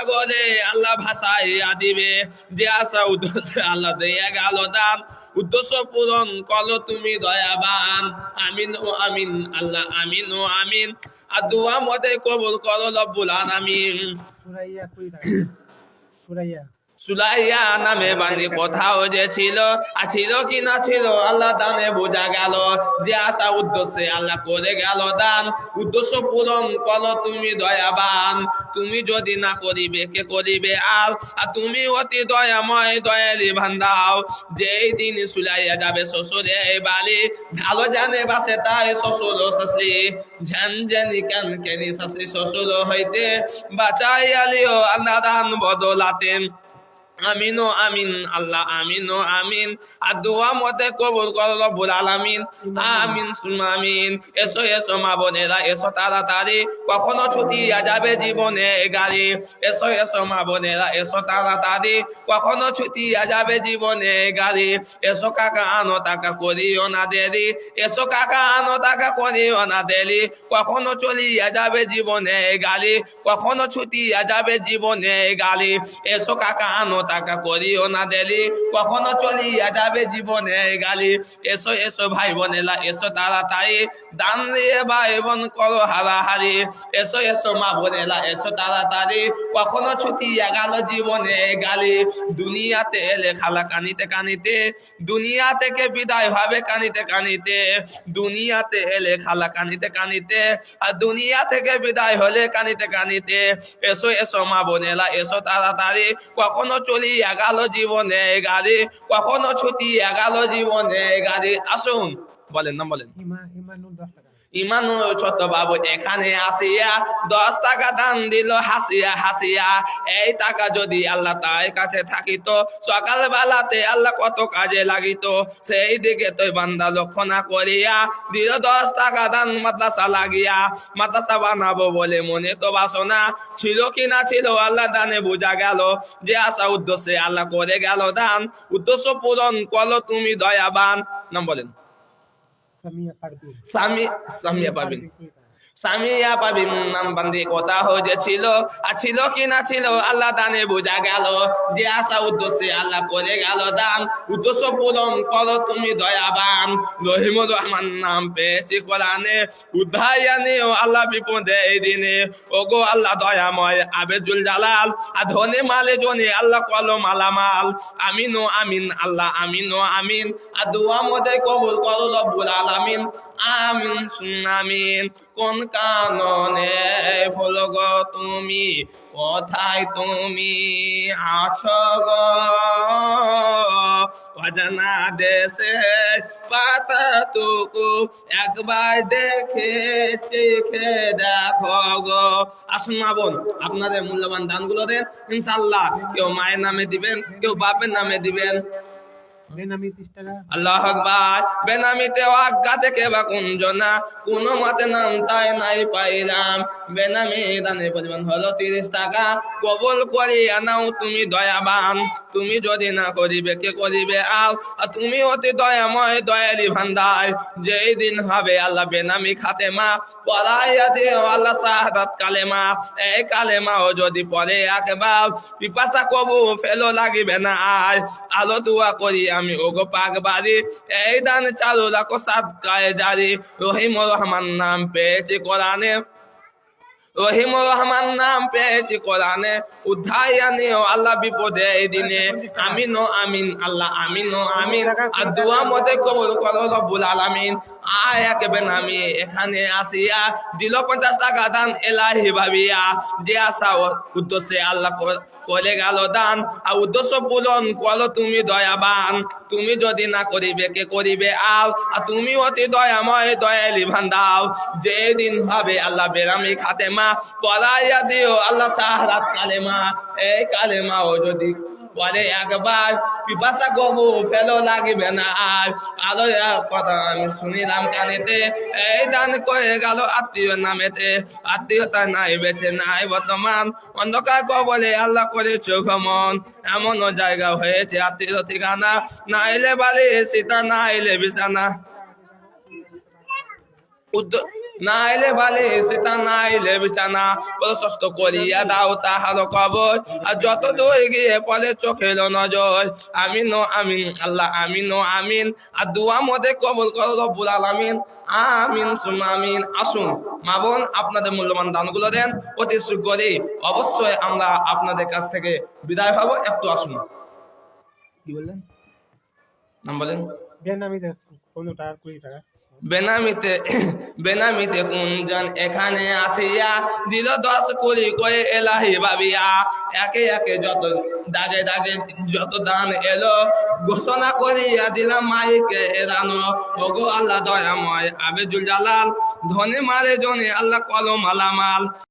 সাগরে আল্লাহ ভাসাইয়া দিবে যে আশা উদ্দেশ্যে আল্লাহ দেয়া গেল দান, উদ্দেশ্য পূরণ করো তুমি দয়াবান। আমিন ও আমিন, আল্লাহ আমিন ও আমিন। আর দোয়া মতে কবুল করো রব্বুল আলামিন। সুরাইয়া সুরাইয়া। সুলাইয়া নামে বাণী কোথাও যে ছিল আর ছিল কি না ছিল, আল্লাহ দানে বোঝা গেল যে আশা উদ্দেশ্যে আল্লাহ করে গেল দান। উদ্দেশ্য পূরণ করো তুমি দয়াবান, তুমি যদি না করিবে, কে করিবে আর? তুমি অতি দয়াময়, দয়ালি ভান্দাও যেই দিন সুলাইয়া যাবে শ্বশুরে বাড়ি, ভালো জানে বাসে তাই শ্বশুর শাশুড়ি। ঝ্যানি কেন কেনি শাশুড়ি শ্বশুর হইতে বাঁচাই আলিও আল্লাহ দান বদলাতেন। আমিন আমিন, আল্লাহ আমিন আমিন। আর দোয়া মতে কবুল কর রব্বুল আলামিন। আমিন আমিন। এসো এসো মা বোনেরা, এসো তাড়াতাড়ি। কখনো ছুটিয়া যাবে জীবনে গাড়ি। এসো এসো মা বোনেরা, এসো তাড়াতাড়ি। কখনো ছুটিয়া যাবে জীবনে গাড়ি। এসো কাকা আনো টাকা করিও না দেরি। এসো কাকা আনো টাকা করিও না দেরি। কখনো চলিয়া যাবে জীবনে গাড়ি। কখনো ছুটিয়া যাবে জীবনে গাড়ি। এসো কাকা আনো টাকা করিও না দেরি। কখনো চলিয়া যাবে জীবনে গালি। এসো এসো ভাই বোনেলা এসো তাড়াতাড়ি। দান দিয়ে ভাই বোন করো হারাহারি। এসো এসো মা বোনেলা এসো তাড়াতাড়ি। কখনো ছুটিয়া গেল জীবনে গালি। দুনিয়াতে এলে খালা কানিতে কানিতে। দুনিয়া থেকে বিদায় হবে কানিতে কানিতে। দুনিয়াতে এলে খালা কানিতে কানিতে। আর দুনিয়া থেকে বিদায় হলে কানিতে কানিতে। এসো এসো মা বোনেলা এসো তাড়াতাড়ি। কখনো চলিয়া গেল জীবনে গাড়ি কখনো ছুটিয়া গেল জীবনে গাড়ি। আসুন বলেন না বলেন। ছোট বাবু এখানে আসিয়া দশ টাকা দান দিল, হাসিয়া হাসিয়া। এই টাকা যদি আল্লাহ কাছে থাকিত সকাল বেলাতে আল্লাহ কত কাজে লাগিত। সেই দিকে তুই বান্দা লক্ষ্য না করিয়া দিল দশ টাকা দান মাদ্রাসা লাগিয়া। মাদ্রাসা বানাবো বলে মনে তো বাসনা ছিল কি না ছিল আল্লাহ দানে বোঝা গেল যে আশা উদ্দেশ্যে আল্লাহ করে গেল দান। উদ্দেশ্য পূরণ করল তুমি দয়াবান। নাম সামিয়া পারবি স্বামী স্বামী পাবেন সামিয়া পাবিন নাম বান্দি কথা হয়েছিল আর ছিল কি না ছিল, আল্লাহ দানে বোঝা গেল। যে আশা, উদ্দেশ্যে আল্লাহ করে গেল দান। উদ্দেশ্য পূরণ করো তুমি, দয়াবান। রহিমুর রহমান নাম পেয়েছি কোরআনে। উদ্ধাইয়ানি ও আল্লাহ বিপদে এই দিনে। ওগো আল্লাহ দয়াময়, আবেদুল জালাল। আর ধনে মালে জনে, আল্লাহ কলো মালামাল। আমিন ও আমিন, আল্লাহ আমিন ও আমিন। আর দোয়া মধ্যে কবুল করো রব্বুল আলামিন। আমিন সুনামিন কোন কাননে হলো তুমি? কোথায় তুমি আছো অজানা দেশে পাতা টুকু একবার দেখে দেখে দেখো গো। আসুন বোন, আপনাদের মূল্যবান দানগুলো দেন। ইনশাল্লাহ কেউ মায়ের নামে দিবেন, কেউ বাপের নামে দিবেন। আল্লাহ আকবার। বেনামিতে থেকে বা কুঞ্জনা, কোন মতে নাম তাই নাই পাইলাম। বেনামি দানের পরিমাণ হলো তিরিশ টাকা। কবুল করি আনাও তুমি দয়াবান। তুমি যদি না করিবে, কে করিবে তুমি অতি দয়াময়, দয়ালি ভান্ডার। যেই দিন হবে আল্লাহ বেনামি খাতে মা পড়াইয়া দিও আল্লাহ সাহাদাত কালেমা। এই কালে কালেমাও যদি পরে একবার, পিপাসা কবু ফেলো, লাগিবে না আর। আলো দুয়া করি আমি ওগো পাক বাড়ি এই দান চালু রাখো সাত গায়ে জারি রহিম রহমান নাম পেয়েছি কোরআনে রহিম রহমান নাম পেয়েছি কোরআনে। উদ্ধাইয়া নিও আল্লাহ বিপদে এই দিনে। আমিন ও আমিন, আল্লাহ আমিন ও আমিন। আর দোয়া মতে কবুল করো রব্বুল আলামিন। আয় একেবেন আমি, এখানে আসিয়া দিল পঞ্চাশ টাকা দান এলাহি ভাবিয়া। যে আসা ও উদ্দেশ্যে আল্লাহ করে গেল দান। আর উদ্দেশ্য পূরণ করো তুমি দয়াবান। তুমি যদি না করিবে, কে করিবে আও আর তুমি অতি দয়াময়, দয়ালি ভান্দাও যেদিন হবে আল্লাহ বেরামি খাতে মা পড়াইয়া দিও আল্লাহ সাহারাত কালেমা। এই কালেমাও যদি পরে একবার, পিপাসা গবু ফেলো লাগিবে না আর। আলো কথা আমি শুনিলাম কানেতে। এই দান করে গেল আত্মীয় নামেতে। আত্মীয়তা নাই, বেঁচে নাই বর্তমান। অন্ধকার কবলে আল্লাহ করে চোখ মন এমনও জায়গা হয়েছে আত্মীয় ঠিকানা। না এলে বাড়ি সীতা না এলে বিছানা। উদ্দ- না এলে বালে সেটা না এলে বিছানা। প্রশস্ত করিয়া দাও তাহার কবর, আর যত দূর গিয়ে পলে চোখের নজর। আমিন আমিন, আল্লাহ আমিন আমিন। আর দুয়া মধ্যে কবল করো রব্বুল আলামিন। আমিন সুমা আমিন। আসুন, মা বোন, আপনাদের মূল্যবান দানগুলো দেন। অতি শীঘ্রই অবশ্যই আমরা আপনাদের কাছ থেকে বিদায় হব। একটু আসুন। কি বললেন? নাম বলেন। বেনামিতে পনেরো টাকা কুড়ি টাকা। বেনামিতে বেনামিতে কুঞ্জন এখানে আসিয়া দিল দশ কুড়ি করে এলাহি ভাবিয়া। একে একে যত দাগে দাগে যত দান এলো, ঘোষণা করিয়া দিলাম মাইকে এরানো ওগো আল্লাহ দয়াময়, আবেদুল জালাল, ধনে মারে জনে আল্লাহ কলম আলামাল।